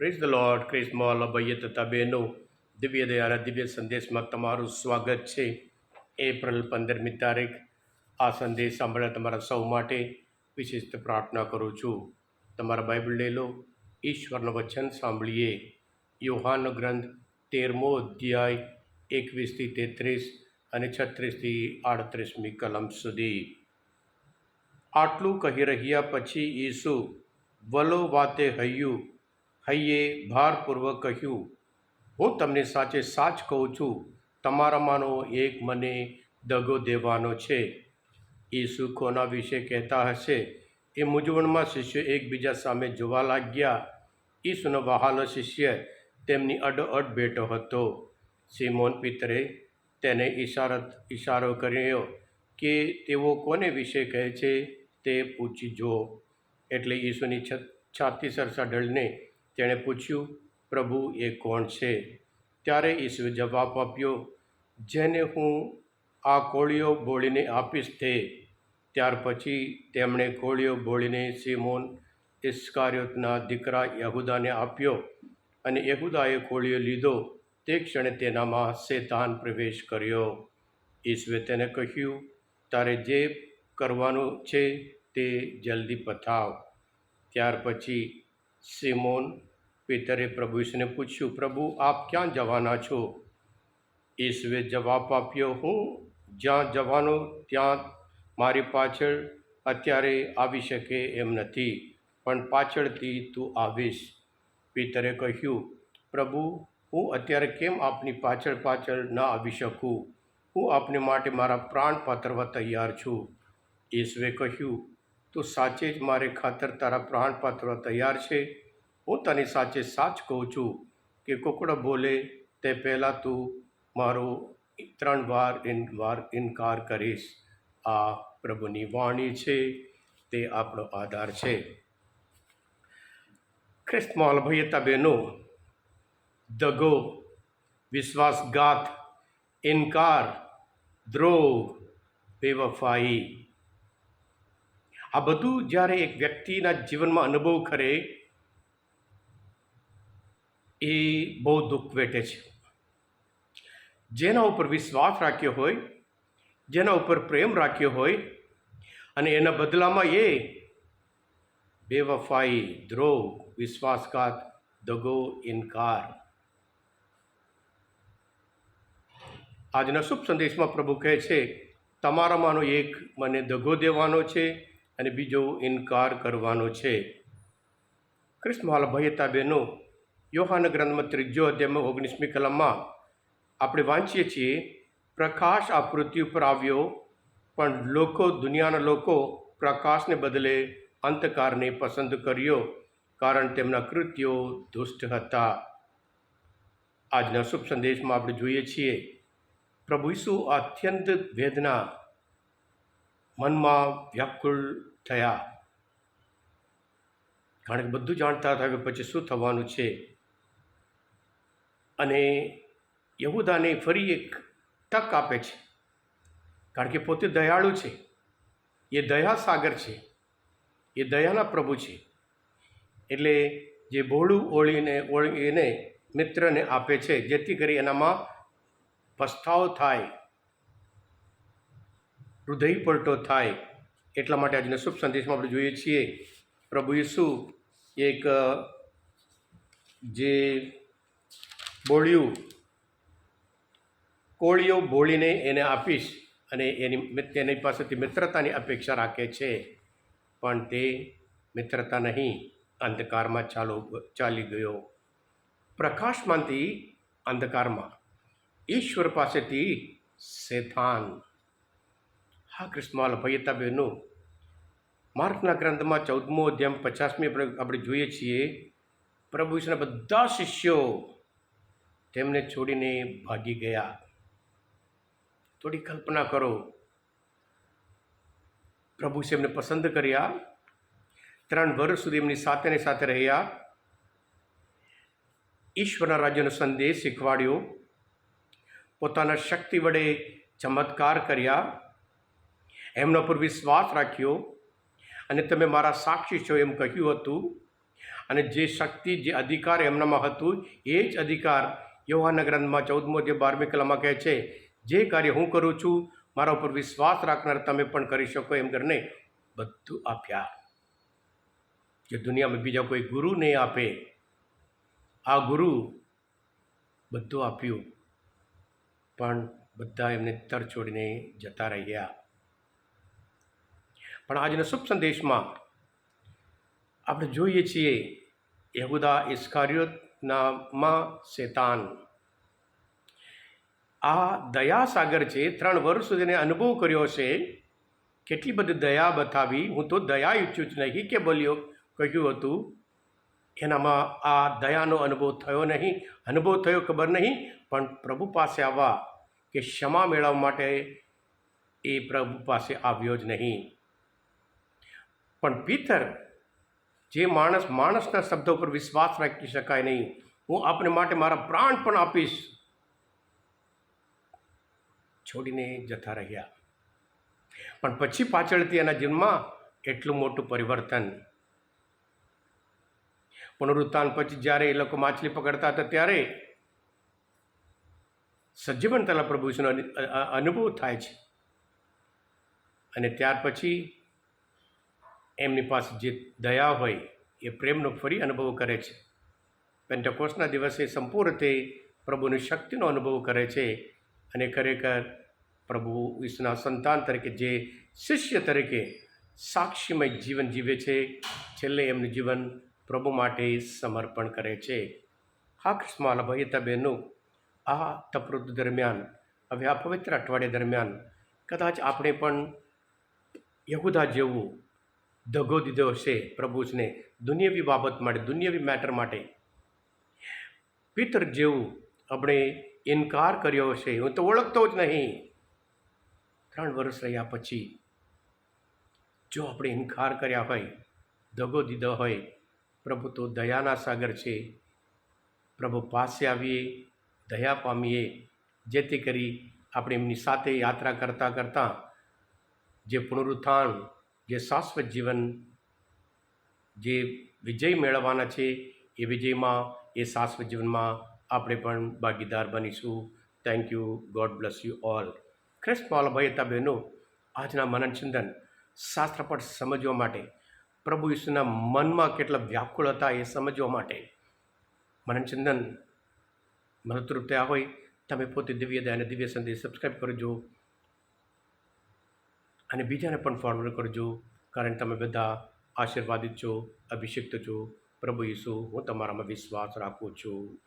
Praise the lord ક્રિસ્મોલ અભય તથા બહેનો દિવ્ય દયાના દિવ્ય સંદેશમાં તમારું સ્વાગત છે એપ્રિલ પંદરમી તારીખ આ સંદેશ સાંભળ્યા તમારા સૌ માટે વિશિષ્ટ પ્રાર્થના કરું છું તમારા બાઇબલ લઈ લો ઈશ્વરનું વચન સાંભળીએ યોહાનો ગ્રંથ તેરમો અધ્યાય એકવીસથી તેત્રીસ અને છત્રીસથી આડત્રીસમી કલમ સુધી આટલું કહી રહ્યા પછી ઈસુ વલો વાતે હૈયું હૈયે ભારપૂર્વક કહ્યું, હું તમને સાચે સાચ કહું છું તમારામાંનો એક મને દગો દેવાનો છે. ઈસુ કોના વિશે કહેતા હશે? એ મૂંઝવણમાં શિષ્યો એકબીજા સામે જોવા લાગ્યા. ઈસુનો વહાલો શિષ્ય તેમની અડોઅડ બેઠો હતો. સિમોન પિતરે તેને ઇશારત ઇશારો કર્યો કે તેઓ કોને વિશે કહે છે તે પૂછી જુઓ એટલે ઈસુની છાતી છાતી સરસાઢળને તેણે પૂછ્યું, પ્રભુ, એ કોણ છે? ત્યારે ઈસુએ જવાબ આપ્યો, જેને હું આ કોળીઓ બોળીને આપીશ તે. ત્યાર પછી તેમણે કોળીઓ બોળીને સિમોન ઇસ્કારિયોતના દીકરા યહુદાને આપ્યો અને યહુદાએ કોળીઓ લીધો. તે ક્ષણે તેનામાં શેતાન પ્રવેશ કર્યો. ઈશ્વે તેને કહ્યું, તારે જે કરવાનું છે તે જલ્દી પતાવ ત્યાર પછી સિમોન પિતરે પ્રભુ ઈસુને પૂછ્યું, પ્રભુ, આપ ક્યાં જવાના છો? ઈસુએ જવાબ આપ્યો, હું જ્યાં જવાનો ત્યાં મારી પાછળ અત્યારે આવી શકે એમ નથી, પણ પાછળથી તું આવીશ. પિતરે કહ્યું, પ્રભુ, હું અત્યારે કેમ આપની પાછળ પાછળ ન આવી શકું? હું આપને માટે મારા પ્રાણ પાથરવા તૈયાર છું. ઈસુએ કહ્યું તું સાચે જ મારે ખાતર તારા પ્રાણ તૈયાર છે. હું તને સાચે સાચ કહું છું કે કુકડો બોલે તે પહેલાં તું મારો ત્રણ વાર ઇન, વાર ઇનકાર કરીશ. આ પ્રભુની વાણી છે, તે આપણો આધાર છે. ખ્રિસ્ત અલભયતા બહેનો, દગો, વિશ્વાસઘાત, ઇનકાર, દ્રોહ, બેવફાઈ આ બધું જ્યારે એક વ્યક્તિના જીવનમાં અનુભવ કરે, એ બહુ દુઃખ વેઠે છે. જેના ઉપર વિશ્વાસ રાખ્યો હોય, જેના ઉપર પ્રેમ રાખ્યો હોય, અને એના બદલામાં એ બેવફાઈ, દ્રોહ, વિશ્વાસઘાત, દગો, ઇનકાર. આજના શુભ સંદેશમાં પ્રભુ કહે છે, તમારામાંનો એક મને દગો દેવાનો છે અને બીજો ઇનકાર કરવાનો છે. ભયતા બહેનો યોહાન ગ્રંથમાં ત્રીજો અધ્યાયમાં ઓગણીસમી કલમમાં આપણે વાંચીએ છીએ, પ્રકાશ આ પૃથ્વી ઉપર આવ્યો, પણ લોકો, દુનિયાના લોકો પ્રકાશને બદલે અંધકારને પસંદ કર્યો, કારણ તેમના કૃત્યો દુષ્ટ હતા. આજના શુભ સંદેશમાં આપણે જોઈએ છીએ, પ્રભુ ઈસુ અત્યંત વેદના મનમાં વ્યાકુળ થયા. કારણ કે બધું જાણતા હતા કે પછી શું થવાનું છે. અને યહુદાને ફરી એક તક આપે છે. કારણ કે પોતે દયાળુ છે. એ દયા સાગર છે. એ દયાના પ્રભુ છે. એટલે જે ભોળું ઓળીને ઓળીને મિત્રને આપે છે, જેથી કરી એનામાં પસ્તાવો થાય. હૃદય પલટો થાય એટલા માટે આજના શુભ સંદેશમાં આપણે જોઈએ છીએ પ્રભુ ઈસુ એક જે બોળ્યું કોળીઓ બોળીને એને આપીશ અને એની તેની પાસેથી મિત્રતાની અપેક્ષા રાખે છે. પણ તે મિત્રતા નહીં, અંધકારમાં ચાલો, ચાલી ગયો. પ્રકાશમાંથી અંધકારમાં, ઈશ્વર પાસેથી શેતાન હા કૃષ્ણમાલ ભયતા બહેનો માર્કના ગ્રંથમાં ચૌદમો અધ્યાય પચાસમી આપણે જોઈએ છીએ. પ્રભુ ઈશ્વરના બધા શિષ્યો તેમને છોડીને ભાગી ગયા. થોડી કલ્પના કરો. પ્રભુ એમને પસંદ કર્યા. ત્રણ વર્ષ સુધી એમની સાથે ને સાથે રહ્યા. ઈશ્વરના રાજ્યનો સંદેશ શીખવાડ્યો. પોતાના શક્તિ વડે ચમત્કાર કર્યા. એમના પર વિશ્વાસ રાખ્યો અને તમે મારા સાક્ષી છો એમ કહ્યું હતું. અને જે શક્તિ, જે અધિકાર એમનામાં હતું, એ જ અધિકાર યોહાના ગ્રંથમાં ચૌદમો જે બારમી કલામાં કહે છે, જે કાર્ય હું કરું છું, મારા ઉપર વિશ્વાસ રાખનાર તમે પણ કરી શકો. એમ કરીને બધું આપ્યા. જે દુનિયામાં બીજા કોઈ ગુરુ નહીં આપે. આ ગુરુ બધું આપ્યું. પણ બધા એમને તર છોડીને જતા રહ્યા. પણ આજના શુભ સંદેશમાં આપણે જોઈએ છીએ યહુદા ઇસ્કારિયોતનામાં શેતાન. આ દયાસાગર છે, ત્રણ વર્ષ સુધીને અનુભવ કર્યો છે કેટલી બધી દયા બતાવી. હું તો દયા ઈચ્છું જ નહીં કે બોલ્યો, કહ્યું હતું. એનામાં આ દયાનો અનુભવ થયો નહીં. અનુભવ થયો ખબર નહીં, પણ પ્રભુ પાસે આવવા કે ક્ષમા મેળવવા માટે એ પ્રભુ પાસે આવ્યો જ નહીં. પણ પિતર જે માણસ માણસના શબ્દો પર વિશ્વાસ રાખી શકાય નહીં. હું આપને માટે મારા પ્રાણ પણ આપીશ. છોડીને જતા રહ્યા. પણ પછી પાછળથી એના જીવનમાં એટલું મોટું પરિવર્તન. પુનરુત્થાન પછી જ્યારે એ લોકો માછલી પકડતા હતા ત્યારે સજીવન તલા પ્રભુ વિષ્ણુ અનુભવ થાય છે. અને ત્યાર પછી એમની પાસે જે દયા હોય એ પ્રેમનો ફરી અનુભવ કરે છે. પેન્ટકોસના દિવસે સંપૂર્ણ રીતે પ્રભુની શક્તિનો અનુભવ કરે છે અને ખરેખર પ્રભુ વિષ્ણુના સંતાન તરીકે જે શિષ્ય તરીકે સાક્ષીમય જીવન જીવે છે, છેલ્લે એમનું જીવન પ્રભુ માટે સમર્પણ કરે છે. હા કૃષ્ણમાલા ભાઈ બહેનો, આ તપૃત દરમિયાન, હવે આ પવિત્ર અઠવાડિયા દરમિયાન, કદાચ આપણે પણ યહુદા જેવું દગો દીધો હશે પ્રભુજને દુનિયાવી બાબત માટે, દુનિયાવી મેટર માટે પિતર જેવું આપણે ઇનકાર કર્યો હશે. હું તો ઓળખતો જ નહીં. ત્રણ વર્ષ રહ્યા પછી જો આપણે ઇનકાર કર્યા હોય દગો દીધો હોય, પ્રભુ તો દયાના સાગર છે. પ્રભુ પાસે આવીએ, દયા પામીએ, જેથી કરી આપણે એમની સાથે યાત્રા કરતાં કરતાં જે પુનરુત્થાન જે શાશ્વત જીવન જે વિજય મેળવવાના છે, એ વિજયમાં, એ શાશ્વત જીવનમાં આપણે પણ ભાગીદાર બનીશું. Thank you God bless you all ખ્રિસ્ત ભાઈ હતા બહેનો, આજના મનન ચિંતન શાસ્ત્રપટ સમજવા માટે, પ્રભુ ઈસુના મનમાં કેટલા વ્યાકુળ હતા એ સમજવા માટે. મનન ચિંતન મદદરૂપ થયા હોય. તમે પોતે દિવ્ય દયા અને દિવ્ય સંદેશ સબસ્ક્રાઈબ કરજો. અને બીજાને પણ ફોરવર્ડ કરજો. કારણ તમે બધા આશીર્વાદિત છો, અભિષિક્ત છો. પ્રભુ ઈસુ, હું તમારામાં વિશ્વાસ રાખું છું.